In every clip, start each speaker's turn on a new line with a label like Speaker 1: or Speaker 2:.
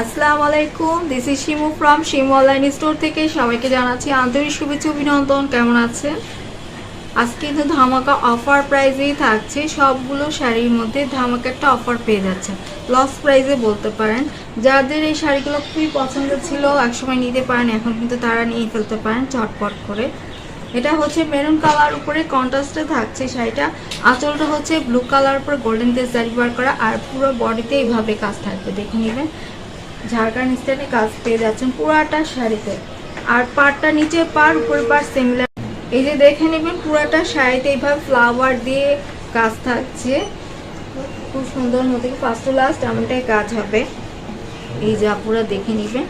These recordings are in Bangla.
Speaker 1: আসসালামু আলাইকুম this is Shimu from Shimu online store থেকে সবাইকে জানাচ্ছি আন্তরিক শুভেচ্ছা অভিনন্দন, কেমন আছেন? আজকে কিন্তু ধামাকা অফার প্রাইজেই থাকছে, সবগুলো শাড়ির মধ্যে ধামাকা একটা অফার পেয়ে যাচ্ছে লস প্রাইজে বলতে পারেন, যাদের এই শাড়িগুলো খুবই পছন্দ ছিল, একসময় নিতে পারেন, এখন কিন্তু তারা নিয়ে ফেলতে পারেন চটপট করে। এটা হচ্ছে মেরুন কালার উপরে কন্ট্রাস্টে থাকছে শাড়িটা। আঁচলটা হচ্ছে ব্লু কালার উপরে গোল্ডেন দিয়ে জারি বার করা, আর পুরো বডিতে এইভাবে কাজ থাকবে, দেখে নেবেন। ঝাড়খান্ড স্টাইলে কাজ পেয়ে যাচ্ছেন পুরাটা শাড়িতে আর পাড়টা নিচে পার উপরে পার সিমিলার এই যে দেখে নেবেন, পুরাটা শাড়িতে এইভাবে ফ্লাওয়ার দিয়ে কাজ থাকছে। খুব সুন্দর মতো ফার্স্ট টু লাস্ট এমনটাই কাজ হবে। এই যে আপুরা দেখে নেবেন,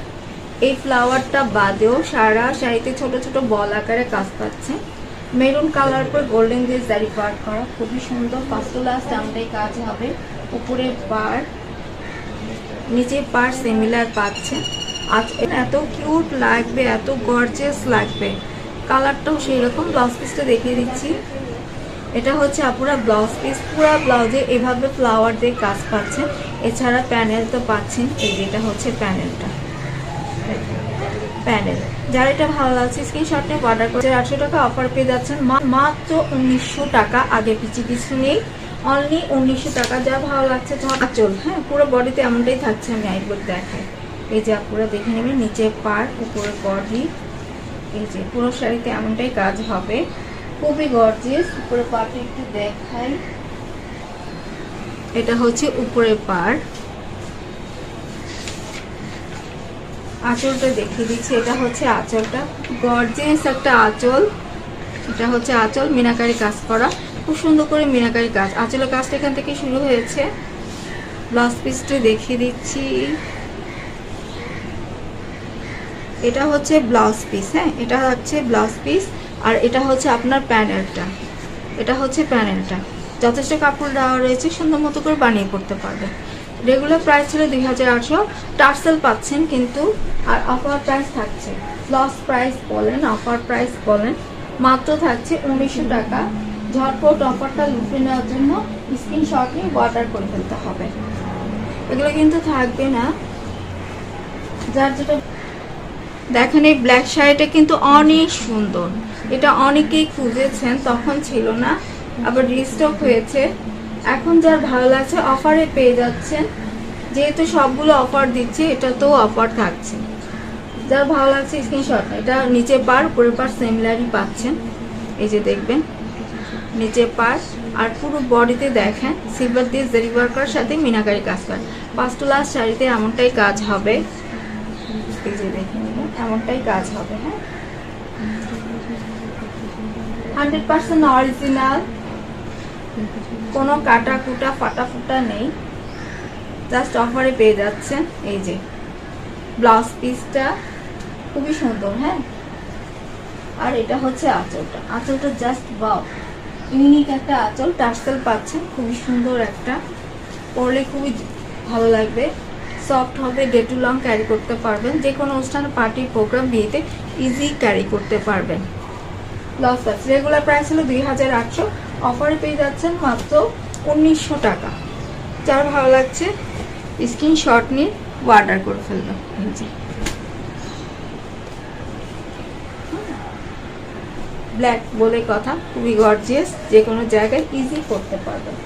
Speaker 1: এই ফ্লাওয়ারটা বাদেও সারা শাড়িতে ছোট ছোট বল আকারে কাজ পাচ্ছে। মেরুন কালার পর গোল্ডেন দিয়ে জারি পার করা, খুবই সুন্দর। ফার্স্ট টু লাস্ট এমনটাই কাজ হবে। উপরে পার নিচে পার সিমিলার পাচ্ছে। আজ এত কিউট লাগবে, এত গর্জিয়াস লাগবে। কালারটাও সেই রকম ব্লাউজ পিসটা দেখিয়ে দিচ্ছি। এটা হচ্ছে আপুরা ব্লাউজ পিস পুরো ব্লাউজে এভাবে ফ্লাওয়ার দিয়ে কাজ পাচ্ছেন এছাড়া প্যানেল তো পাচ্ছেন, এই যেটা হচ্ছে প্যানেলটা প্যানেল যার এটা ভালো লাগছে স্ক্রিনশট নিয়ে অর্ডার করছে। আটশো টাকা অফার পেয়ে যাচ্ছেন মাত্র উনিশশো টাকা। আগে পিছিয়ে কিছু নেই। অনলি উনিশশো টাকা যা ভালো লাগছে আচল হ্যাঁ পুরো বডিতে এমনটাই থাকছে আমি আইবুর দেখাই। এই যে আপুরা দেখে নেবেন, নিচে পার, উপরে বডি এই যে পুরো শাড়িতে এমনটাই কাজ হবে। খুবই গর্জিয়াস উপরে পার্টটা একটু দেখাই। এটা হচ্ছে উপরে পার। আঁচলটা দেখিয়ে দিচ্ছি, এটা হচ্ছে আঁচলটা। গর্জিয়াস একটা আঁচল। এটা হচ্ছে আঁচল, মিনাকারি কাজ করা। খুব সুন্দর করে মিনাকারি কাজ আঁচলের কাজটা এখান থেকে শুরু হয়েছে। ব্লাউজ পিসটা দেখিয়ে দিচ্ছি। এটা হচ্ছে ব্লাউজ পিস হ্যাঁ? এটা হচ্ছে ব্লাউজ পিস আর এটা হচ্ছে আপনার প্যানেলটা। এটা হচ্ছে প্যানেলটা। যথেষ্ট কাপড় দেওয়া রয়েছে, সুন্দর মতো করে বানিয়ে করতে পারবে। রেগুলার প্রাইস ছিল দুই হাজার আটশো। টার্সেল পাচ্ছেন কিন্তু, আর অফার প্রাইস থাকছে। লস প্রাইস বলেন অফার প্রাইস বলেন, মাত্র থাকছে উনিশশো টাকা। ঝটপট অফারটা লুটে নেওয়ার জন্য স্ক্রিনশট নিয়ে অর্ডার করে ফেলতে হবে। এগুলো কিন্তু থাকবে না। যার যেটা দেখেন এই ব্ল্যাক শাড়িটা কিন্তু অনেক সুন্দর। এটা অনেকেই খুঁজেছেন, তখন ছিল না, আবার রিস্টক হয়েছে। এখন যার ভালো লাগছে অফারে পেয়ে যাচ্ছেন। যেহেতু সবগুলো অফার দিচ্ছে, এটাতেও অফার থাকছে। যার ভালো লাগছে স্ক্রিনশট এটা নিচে পার উপরে পার সিমিলারই পাচ্ছেন। এই যে দেখবেন। নিচে পার আর পুরো বডিতে দেখেন সিলভার দিয়ে জারি ওয়ার্কার সাথে মিনাকারি কাজ করে পাঁচটা লাস্ট শাড়িতে এমনটাই কাজ হবে। এমনটাই কাজ হবে হ্যাঁ? হান্ড্রেড পার্সেন্ট অরিজিনাল কোনো কাটা কুটা ফাটা ফুটা নেই জাস্ট অফারে পেয়ে যাচ্ছেন, এই যে। ব্লাউজ পিসটা খুবই সুন্দর হ্যাঁ? আর এটা হচ্ছে আঁচলটা। আঁচলটা জাস্ট বাও ইউনিক একটা আঁচল টার্সেল পাচ্ছেন, খুবই সুন্দর একটা। পরলে খুবই ভালো লাগবে। সফট হবে ডে টু লং ক্যারি করতে পারবেন। যে কোনো অনুষ্ঠান পার্টি প্রোগ্রাম বিয়েতে ইজি ক্যারি করতে পারবেন। লস আছে রেগুলার প্রাইস হলো দুই হাজার আটশো। অফারে পেয়ে যাচ্ছেন মাত্র উনিশশো টাকা। যার ভালো লাগছে স্ক্রিনশট নিয়ে অর্ডার করে ফেলবেন। এই ব্ল্যাক বলে কথা খুবই গর্জিয়াস যে কোনো জায়গায় ইজি করতে পারবেন